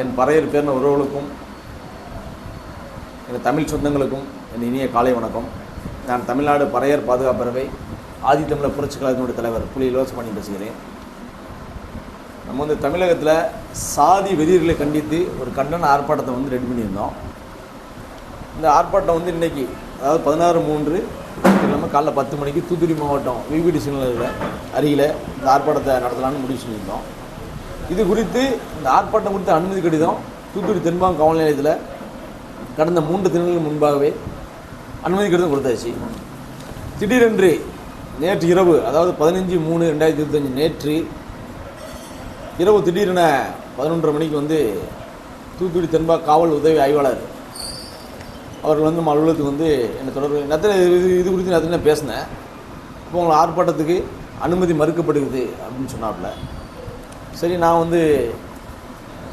என் பறையர் பேர்ன உறவுகளுக்கும் என் தமிழ் சொந்தங்களுக்கும் என் இனிய காலை வணக்கம். நான் தமிழ்நாடு பறையர் பாதுகாப்பறவை ஆதித்தமிழர் புரட்சி கழகத்தினுடைய தலைவர் புலி இலவசமணி பேசுகிறேன். நம்ம வந்து தமிழகத்தில் சாதி வெறியர்களை கண்டித்து ஒரு கண்டன ஆர்ப்பாட்டத்தை வந்து ரெடி பண்ணியிருந்தோம். இந்த ஆர்ப்பாட்டம் வந்து இன்றைக்கி அதாவது பதினாறு மூன்று இல்லாமல் காலைல பத்து மணிக்கு தூத்துக்குடி மாவட்டம் விபிடி சிக்னலில் அருகில் இந்த ஆர்ப்பாட்டத்தை நடத்தலாம்னு முடிவு சொல்லியிருந்தோம் இது குறித்து இந்த ஆர்ப்பாட்டம் குறித்த அனுமதி கடிதம் தூத்துக்குடி தென்பாங்க காவல் நிலையத்தில் கடந்த மூன்று தினங்களுக்கு முன்பாகவே அனுமதி கடிதம் கொடுத்தாச்சு. திடீரென்று நேற்று இரவு அதாவது பதினஞ்சு மூணு ரெண்டாயிரத்தி இருபத்தஞ்சு நேற்று இரவு திடீரென பதினொன்றரை மணிக்கு வந்து தூத்துக்குடி தென்பா காவல் உதவி ஆய்வாளர் அவர்கள் வந்து நம்ம அலுவலகத்துக்கு வந்து என்னை தொடர்பு நேரத்தில் இது இது குறித்து நேரத்தில் நான் பேசினேன். இப்போ உங்களை ஆர்ப்பாட்டத்துக்கு அனுமதி மறுக்கப்படுகிறது அப்படின்னு சொன்னாப்புல சரி நான் வந்து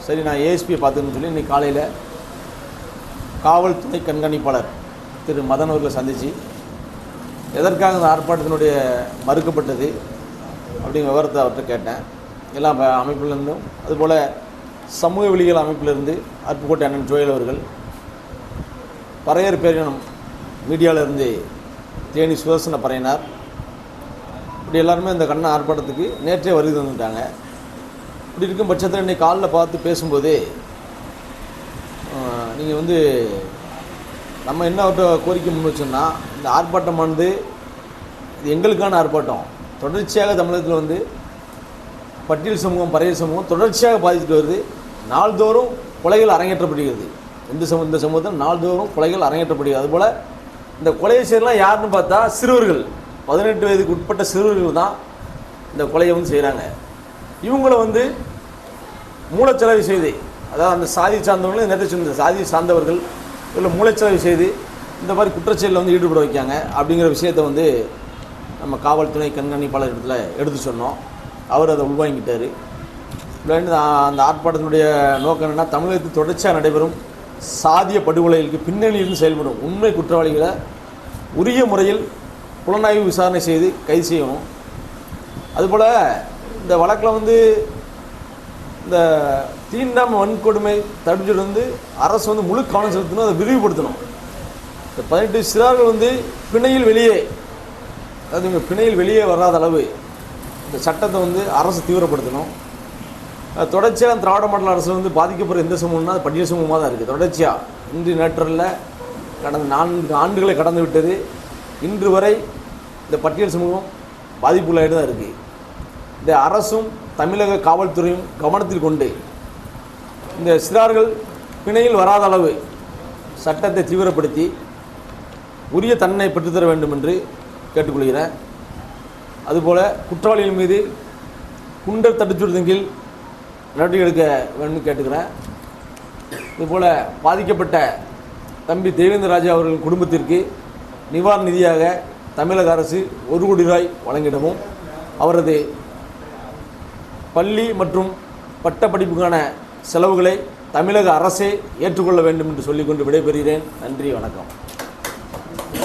சரி நான் ஏஎஸ்பியை பார்த்துன்னு சொல்லி இன்னைக்கு காலையில் காவல்துறை கண்காணிப்பாளர் திரு மதன் அவர்களை சந்தித்து எதற்காக இந்த ஆர்ப்பாட்டத்தினுடைய மறுக்கப்பட்டது அப்படிங்கிற விவரத்தை அவர்கிட்ட கேட்டேன். எல்லா அமைப்பிலிருந்தும் அதுபோல் சமூக வெளிகள் அமைப்பிலிருந்து அருப்புக்கோட்டை அண்ணன் ஜோயல் அவர்கள் பறையர் பேரினம் மீடியாவிலிருந்து தேனி சுதர்சன பறையினார் இப்படி எல்லாருமே இந்த கண்ண ஆர்ப்பாட்டத்துக்கு நேற்றே வருகை தந்துட்டாங்க. இப்படி இருக்கும் பட்சத்தில் இன்னைக்கு காலில் பார்த்து பேசும்போதே நீங்கள் வந்து நம்ம என்ன அவர்கிட்ட கோரிக்கை முன் வச்சோம்னா இந்த ஆர்ப்பாட்டமானது இது எங்களுக்கான ஆர்ப்பாட்டம். தொடர்ச்சியாக தமிழகத்தில் வந்து பட்டியல் சமூகம் பறையல் சமூகம் தொடர்ச்சியாக பாதித்துட்டு வருது. நாள்தோறும் கொலைகள் அரங்கேற்றப்படுகிறது. இந்த சமூக இந்த சமூகத்தில் நாள்தோறும் கொலைகள் அரங்கேற்றப்படுகிறது. அதுபோல் இந்த கொலையை செய்யலாம் யாருன்னு பார்த்தா சிறுவர்கள். பதினெட்டு வயதுக்கு உட்பட்ட சிறுவர்கள் தான் இந்த கொலையை வந்து செய்கிறாங்க இவங்களை வந்து மூலச்செலவு செய்து அதாவது அந்த சாதி சார்ந்தவங்களும் நேற்று சொன்ன சாதி சார்ந்தவர்கள் இல்லை மூளைச்செலவு செய்து இந்த மாதிரி குற்றச்செயலில் வந்து ஈடுபட வைக்காங்க அப்படிங்கிற விஷயத்தை வந்து நம்ம காவல்துறை கண்காணிப்பாளர் இடத்துல எடுத்து சொன்னோம். அவர் அதை உள்வாங்கிட்டார். அந்த ஆர்ப்பாட்டத்தினுடைய நோக்கம் என்னென்னா தமிழகத்தில் தொடர்ச்சியாக நடைபெறும் சாதிய படுகொலைகளுக்கு பின்னணியிலிருந்து செயல்படும் உண்மை குற்றவாளிகளை உரிய முறையில் புலனாய்வு விசாரணை செய்து கைது செய்யணும். அதுபோல் இந்த வழக்கில் வந்து இந்த தீண்டாம வன்கொடுமை தடுப்புச்சல் வந்து அரசு வந்து முழு கவனம் செலுத்தணும் அதை விரிவுபடுத்தணும். இந்த பதினெட்டு சிறார்கள் வந்து பிணையில் வெளியே அதாவது இவங்க பிணையில் வெளியே வராத அளவு இந்த சட்டத்தை வந்து அரசு தீவிரப்படுத்தணும். தொடர்ச்சியாக திராவிட மாடல் அரசு வந்து பாதிக்கப்படுற எந்த சமூகம்னா அது பட்டியல் சமூகமாக தான் இருக்குது தொடர்ச்சியாக இன்று நேற்றல்ல கடந்த நான்கு ஆண்டுகளை கடந்து விட்டது. இன்று வரை இந்த பட்டியல் சமூகம் பாதிப்புள்ளாயிட்டு தான் இருக்குது இந்த அரசும் தமிழக காவல்துறையும் கவனத்தில் கொண்டு இந்த சிறார்கள் பிணையில் வராத அளவு சட்டத்தை தீவிரப்படுத்தி உரிய தண்டனை பெற்றுத்தர வேண்டும் என்று கேட்டுக்கொள்கிறேன். அதுபோல் குற்றவாளிகள் மீது குண்டர் தடுச்சுறுத்தின் கீழ் நடவடிக்கை எடுக்க வேண்டும் கேட்டுக்கிறேன். இதுபோல் பாதிக்கப்பட்ட தம்பி தேவேந்திர ராஜா அவர்கள் குடும்பத்திற்கு நிவாரண நிதியாக தமிழக அரசு ஒரு கோடி ரூபாய் வழங்கிடவும் அவரது பள்ளி மற்றும் பட்டப்படிப்புக்கான செலவுகளை தமிழக அரசே ஏற்றுக்கொள்ள வேண்டும் என்று சொல்லிக்கொண்டு விடைபெறுகிறேன். நன்றி வணக்கம்.